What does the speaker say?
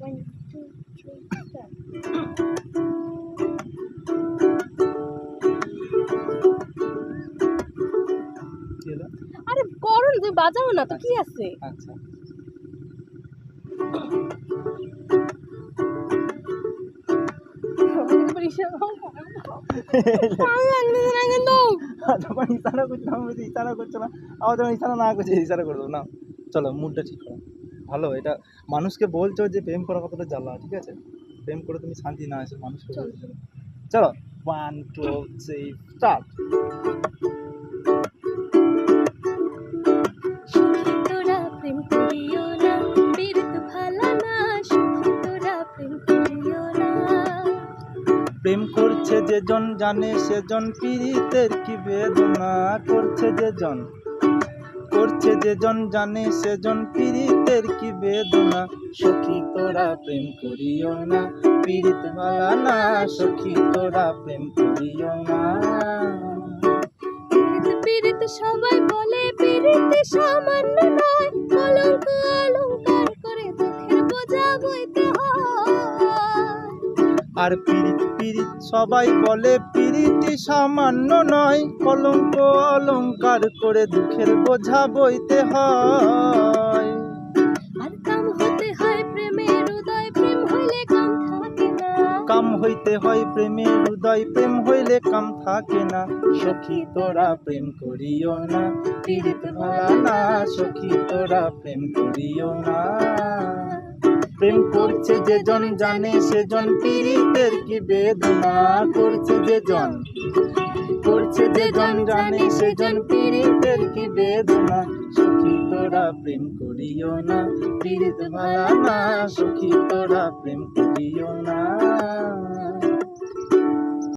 One, two, three, হলো আরে করো তুমি বাজাও না তো কি আছে? আচ্ছা। ইশারা করছিলাম ইশারা করছ না। যখন ইশারা না করছে ইশারা করে দেবো না চলো মুডটা ঠিক করো। ভালো এটা মানুষকে বলছো যে প্রেম করা কতটা জ্বালা ঠিক আছে? প্রেম করে তুমি শান্তি না আসে মানুষকে চলো। বলছো। চলো ওয়ান টু থ্রি স্টার্ট প্রেম করছে যেজন জানে সেজন পীড়িতের কি বেদনা করছে যে জন করছে যে জন জানে সেজন পীড়িতের কি বেদনা? সখী তোরা প্রেম করিও না পীড়িত মালা না, সখী তোরা প্রেম করিও না। পীড়িত সবাই বলে, পীড়িত সামান্য নয়। কলঙ্ক অলঙ্কার করে দুঃখের বোঝা বইতে আর পীড়িত পীড়িত সবাই বলে পীড়িতি সামান্য নয়। কলঙ্ক অলঙ্কার করে দুঃখের বোঝা বইতে হয়। আর কাম হতে হয় প্রেমের হৃদয় প্রেম হইলে কাম থাকে না। কাম হইতে হয় প্রেমের হৃদয় প্রেম হইলে কাম থাকে না। সখী তোরা প্রেম করিও না পীড়িত না সখী তোরা প্রেম করিও না। প্রেম করছে যে জন জানে সেজন, পীড়িতের কি বেদনা করছে যে জন করছে যে জন জানে সেজন, পীড়িতের কি বেদনা? সুখী তোরা প্রেম করিও না পীড়িত ভালা না, সুখী তোরা প্রেম করিও না।